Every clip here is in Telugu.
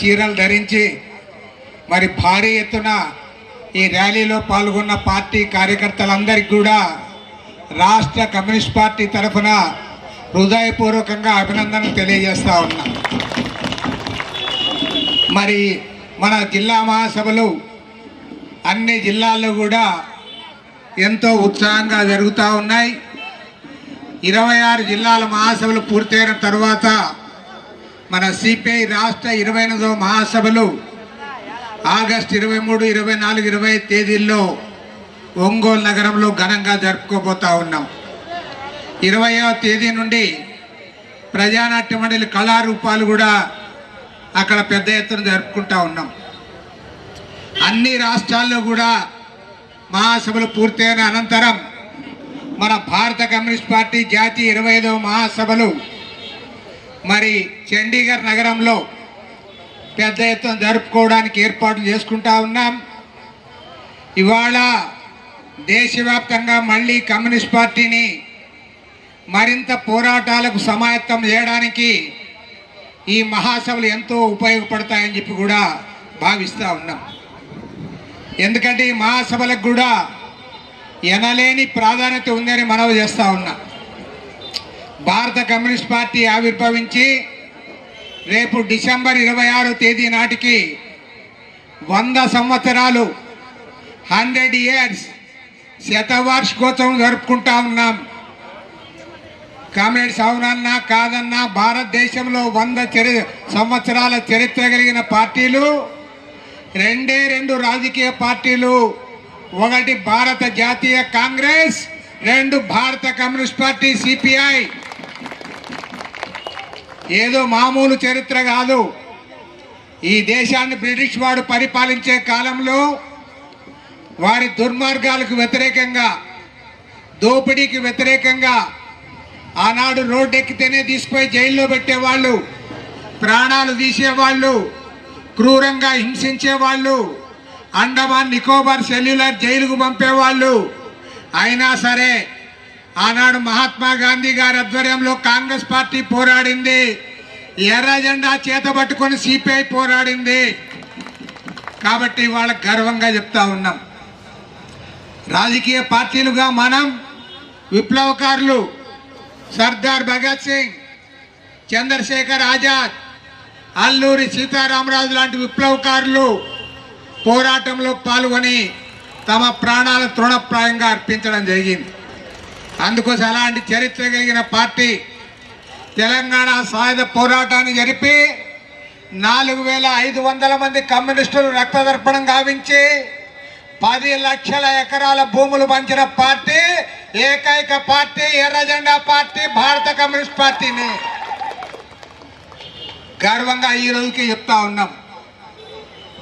చీరలు ధరించి మరి భారీ ఎత్తున ఈ ర్యాలీలో పాల్గొన్న పార్టీ కార్యకర్తలందరికీ కూడా రాష్ట్ర కమ్యూనిస్ట్ పార్టీ తరఫున హృదయపూర్వకంగా అభినందనలు తెలియజేస్తా ఉన్నా. మరి మన జిల్లా మహాసభలు అన్ని జిల్లాల్లో కూడా ఎంతో ఉత్సాహంగా జరుగుతూ ఉన్నాయి. ఇరవై ఆరు జిల్లాల మహాసభలు పూర్తయిన తర్వాత మన సిపిఐ రాష్ట్ర ఇరవై ఎనిమిదవ మహాసభలు ఆగస్టు ఇరవై మూడు ఇరవై నాలుగు ఇరవై తేదీల్లో ఒంగోలు నగరంలో ఘనంగా జరుపుకోబోతా ఉన్నాం. ఇరవయో తేదీ నుండి ప్రజానాట్య మండలి కళారూపాలు కూడా అక్కడ పెద్ద ఎత్తున జరుపుకుంటా ఉన్నాం. అన్ని రాష్ట్రాల్లో కూడా మహాసభలు పూర్తయిన అనంతరం మన భారత కమ్యూనిస్ట్ పార్టీ జాతీయ ఇరవై ఐదవ మహాసభలు మరి చండీగఢ్ నగరంలో పెద్ద ఎత్తున జరుపుకోవడానికి ఏర్పాట్లు చేసుకుంటా ఉన్నాం. ఇవాళ దేశవ్యాప్తంగా మళ్ళీ కమ్యూనిస్ట్ పార్టీని మరింత పోరాటాలకు సమాయత్తం చేయడానికి ఈ మహాసభలు ఎంతో ఉపయోగపడతాయని చెప్పి కూడా భావిస్తూ ఉన్నాం. ఎందుకంటే ఈ మహాసభలకు కూడా ఎనలేని ప్రాధాన్యత ఉందని మనవి చేస్తూ ఉన్నా. భారత కమ్యూనిస్ట్ పార్టీ ఆవిర్భవించి రేపు డిసెంబర్ ఇరవై ఆరో తేదీ నాటికి వంద సంవత్సరాలు హండ్రెడ్ ఇయర్స్ శతవార్షికోత్సవం జరుపుకుంటా ఉన్నాం. కామ్రేడ్స్ అవునన్నా కాదన్నా భారతదేశంలో వంద చరి సంవత్సరాల చరిత్ర కలిగిన పార్టీలు రెండే రెండు రాజకీయ పార్టీలు ఒకటి భారత జాతీయ కాంగ్రెస్ రెండు భారత కమ్యూనిస్ట్ పార్టీ సిపిఐ. ఏదో మామూలు చరిత్ర కాదు. ఈ దేశాన్ని బ్రిటిష్ వాడు పరిపాలించే కాలంలో వారి దుర్మార్గాలకు వ్యతిరేకంగా దోపిడీకి వ్యతిరేకంగా ఆనాడు రోడ్డు ఎక్కితేనే తీసుకుపోయి జైల్లో పెట్టేవాళ్ళు ప్రాణాలు తీసేవాళ్ళు క్రూరంగా హింసించేవాళ్ళు అండమాన్ నికోబార్ సెల్యులర్ జైలుకు పంపేవాళ్ళు. అయినా సరే ఆనాడు మహాత్మా గాంధీ గారి ఆధ్వర్యంలో కాంగ్రెస్ పార్టీ పోరాడింది. ఎర్ర జెండా చేతబట్టుకొని సిపిఐ పోరాడింది. కాబట్టి వాళ్ళ గర్వంగా చెప్తా ఉన్నాం. రాజకీయ పార్టీలుగా మనం విప్లవకారులు సర్దార్ భగత్ సింగ్ చంద్రశేఖర్ ఆజాద్ అల్లూరి సీతారామరాజు లాంటి విప్లవకారులు పోరాటంలో పాల్గొని తమ ప్రాణాల తృణప్రాయంగా అర్పించడం జరిగింది. అందుకోసం అలాంటి చరిత్ర కలిగిన పార్టీ తెలంగాణ సాయుధ పోరాటాన్ని జరిపి నాలుగు వేల ఐదు వందల మంది కమ్యూనిస్టులు రక్తదర్పణం గావించి పది లక్షల ఎకరాల భూములు పంచిన పార్టీ ఏకైక పార్టీ ఎర్రజెండా పార్టీ భారత కమ్యూనిస్ట్ పార్టీని. గర్వంగా ఈ రోజుకి చెప్తా ఉన్నాం.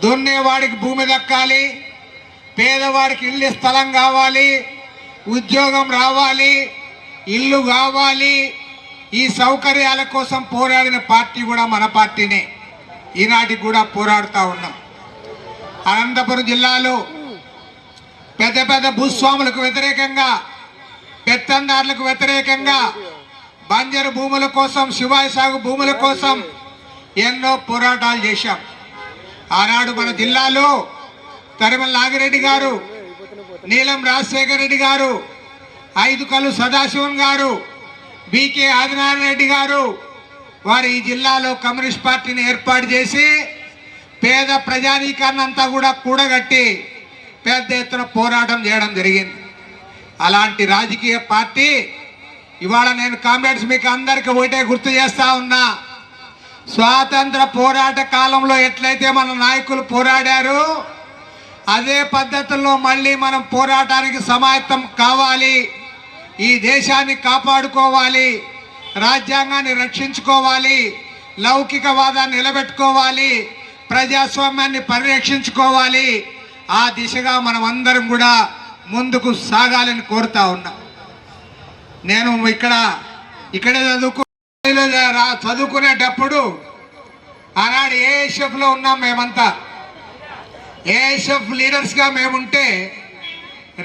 దున్నేవాడికి భూమి దక్కాలి పేదవాడికి ఇల్లు స్థలం కావాలి ఉద్యోగం రావాలి ఇల్లు కావాలి ఈ సౌకర్యాల కోసం పోరాడిన పార్టీ కూడా మన పార్టీనే. ఈనాటికి కూడా పోరాడుతూ ఉన్నాం. అనంతపురం జిల్లాలో పెద్ద పెద్ద భూస్వాములకు వ్యతిరేకంగా పెత్తందారులకు వ్యతిరేకంగా బంజరు భూముల కోసం శివాయి సాగు భూముల కోసం ఎన్నో పోరాటాలు చేశాం. ఆనాడు మన జిల్లాలో తరిమల నాగిరెడ్డి గారు నీలం రాజశేఖర రెడ్డి గారు ఐదు కలు సదాశివన్ గారు బీకే ఆదినారాయణ రెడ్డి గారు వారు ఈ జిల్లాలో కమ్యూనిస్ట్ పార్టీని ఏర్పాటు చేసి పేద ప్రజానీకాన్ని అంతా కూడా కూడగట్టి పెద్ద ఎత్తున పోరాటం చేయడం జరిగింది. అలాంటి రాజకీయ పార్టీ ఇవాళ నేను కామ్రేడ్స్ మీకు అందరికీ ఒకటే గుర్తు చేస్తా ఉన్నా. స్వాతంత్ర పోరాట కాలంలో ఎట్లయితే మన నాయకులు పోరాడారు అదే పద్ధతుల్లో మళ్ళీ మనం పోరాటానికి సమాయత్తం కావాలి. ఈ దేశాన్ని కాపాడుకోవాలి. రాజ్యాంగాన్ని రక్షించుకోవాలి. లౌకికవాదాన్ని నిలబెట్టుకోవాలి. ప్రజాస్వామ్యాన్ని పరిరక్షించుకోవాలి. ఆ దిశగా మనం అందరం కూడా ముందుకు సాగాలని కోరుతా ఉన్నా. నేను ఇక్కడ ఇక్కడే చదువుకో రా- చదువుకునేటప్పుడు ఆనాడు ఏఎస్ఎఫ్లో ఉన్నాం మేమంతా? ఏఎస్ఎఫ్ లీడర్స్గా మేముంటే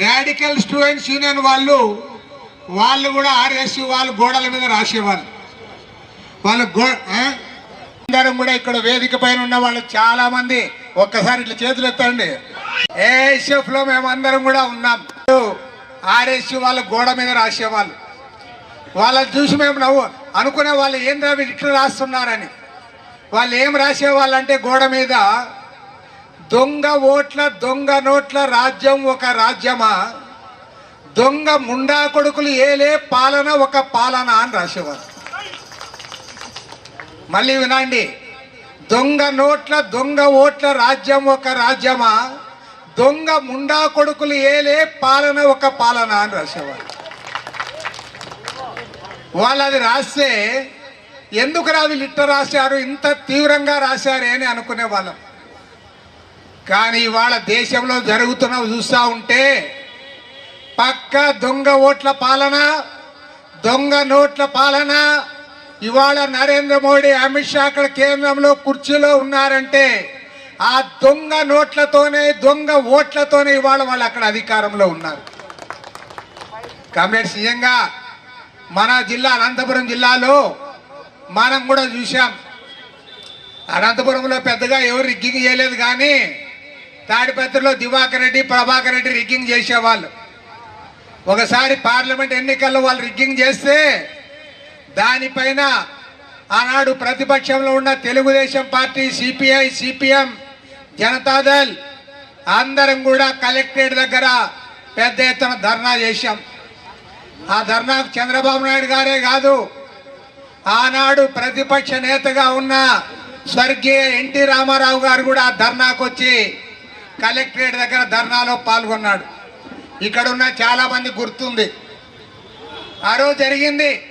రాడికల్ స్టూడెంట్స్ యూనియన్ వాళ్ళు వాళ్ళు కూడా ఆర్ఎస్ వాళ్ళు గోడల మీద రాసేవాళ్ళు. వాళ్ళు గో అందరం కూడా ఇక్కడ వేదిక పైన ఉన్న వాళ్ళు చాలా మంది ఒక్కసారి ఇట్లా చేతులు ఎత్తండి. ఏఎస్ఎఫ్లో మేమందరం కూడా ఉన్నాం. ఆర్ఎస్ వాళ్ళ గోడ మీద రాసేవాళ్ళు. వాళ్ళని చూసి మేము నవ్వు అనుకునే వాళ్ళు ఏం రావి ఇట్లా రాస్తున్నారని? వాళ్ళు ఏం రాసేవాళ్ళు అంటే గోడ మీద దొంగ ఓట్ల దొంగ నోట్ల రాజ్యం ఒక రాజ్యమా? దొంగ ముండా కొడుకులు ఏలే పాలన ఒక పాలన అని రాసేవారు. మళ్ళీ వినండి. దొంగ నోట్ల దొంగ ఓట్ల రాజ్యం ఒక రాజ్యమా? దొంగ ముండా కొడుకులు ఏలే పాలన ఒక పాలన అని రాసేవారు. వాళ్ళు అది రాస్తే ఎందుకు రా లిట్ట రాశారు ఇంత తీవ్రంగా రాశారే అని అనుకునే వాళ్ళం. కానీ ఇవాళ దేశంలో జరుగుతున్నవి చూస్తూ ఉంటే పక్క దొంగ ఓట్ల పాలన దొంగ నోట్ల పాలన ఇవాళ నరేంద్ర మోడీ అమిత్ షా అక్కడ కేంద్రంలో కుర్చీలో ఉన్నారంటే ఆ దొంగ నోట్లతోనే దొంగ ఓట్లతోనే ఇవాళ వాళ్ళు అక్కడ అధికారంలో ఉన్నారు. కామ్రేడ్స్ నిజంగా మన జిల్లా అనంతపురం జిల్లాలో మనం కూడా చూసాం అనంతపురంలో పెద్దగా ఎవరు రిగ్గింగ్ చేయలేదు కానీ తాడిపత్రిలో దివాకర్ రెడ్డి ప్రభాకర్ రెడ్డి రిగ్గింగ్ చేసేవాళ్ళు. ఒకసారి పార్లమెంట్ ఎన్నికల్లో వాళ్ళు రిగ్గింగ్ చేస్తే దానిపైన ఆనాడు ప్రతిపక్షంలో ఉన్న Telugu Desam party CPI CPM Janata Dal అందరం కూడా కలెక్టరేట్ దగ్గర పెద్ద ఎత్తున ధర్నా చేశాం. ఆ ధర్నాకు చంద్రబాబు నాయుడు గారే కాదు ఆనాడు ప్రతిపక్ష నేతగా ఉన్న స్వర్గీయ ఎన్టీ రామారావు గారు కూడా ఆ ధర్నాకు వచ్చి కలెక్టరేట్ దగ్గర ధర్నాలో పాల్గొన్నాడు. ఇక్కడ ఉన్న చాలా మంది గుర్తుంది. ఆ రోజు జరిగింది.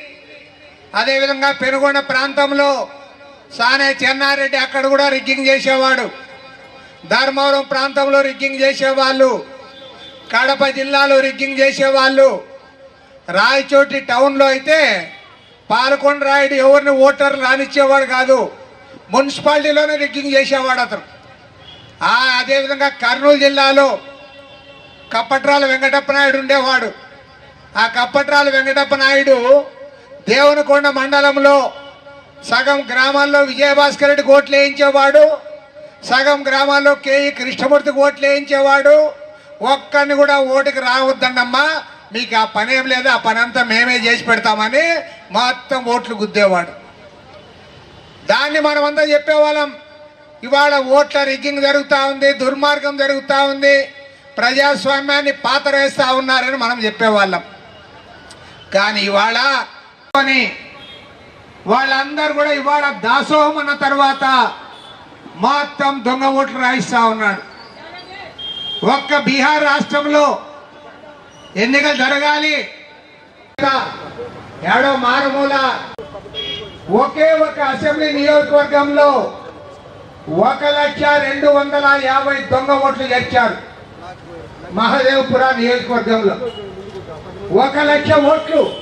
అదేవిధంగా పెనుగొండ ప్రాంతంలో సానే చెన్నారెడ్డి అక్కడ కూడా రిగ్గింగ్ చేసేవాడు. ధర్మవరం ప్రాంతంలో రిగ్గింగ్ చేసేవాళ్ళు. కడప జిల్లాలో రిగ్గింగ్ చేసేవాళ్ళు. రాయచోటి టౌన్లో అయితే పాలకొండ రాయుడు ఎవరిని ఓటర్లు రానిచ్చేవాడు కాదు. మున్సిపాలిటీలోనే రిగ్గింగ్ చేసేవాడు అతను. అదేవిధంగా కర్నూలు జిల్లాలో కప్పట్రాల వెంకటప్ప నాయుడు ఉండేవాడు. ఆ కప్పట్రాల వెంకటప్ప నాయుడు దేవునికొండ మండలంలో సగం గ్రామాల్లో విజయభాస్కర్ రెడ్డి ఓట్లు వేయించేవాడు. సగం గ్రామాల్లో కేఈ కృష్ణమూర్తి ఓట్లు వేయించేవాడు. ఒక్కడిని కూడా ఓటుకి రావద్దండమ్మా మీకు ఆ పని ఏం లేదు ఆ పని అంతా మేమే చేసి పెడతామని మొత్తం ఓట్లు గుద్దేవాడు. దాన్ని మనమంతా చెప్పేవాళ్ళం. ఇవాళ ఓట్ల రిగ్గింగ్ జరుగుతూ ఉంది దుర్మార్గం జరుగుతూ ఉంది. ప్రజాస్వామ్యాన్ని పాతరేస్తూ ఉన్నారని మనం చెప్పేవాళ్ళం. కానీ ఇవాళ వాళ్ళందరూ కూడా ఇవాళ దాసోహం అన్న తర్వాత మొత్తం దొంగ ఓట్లు రాయిస్తూ ఉన్నాడు. ఒక్క బీహార్ రాష్ట్రంలో ఎన్నికలు జరగాలి. ఏడో మారుమూల ఒకే ఒక అసెంబ్లీ నియోజకవర్గంలో ఒక లక్ష రెండు వందల యాభై దొంగ ఓట్లు గెలిచారు. మహదేవ్పుర నియోజకవర్గంలో. ఒక లక్ష ఓట్లు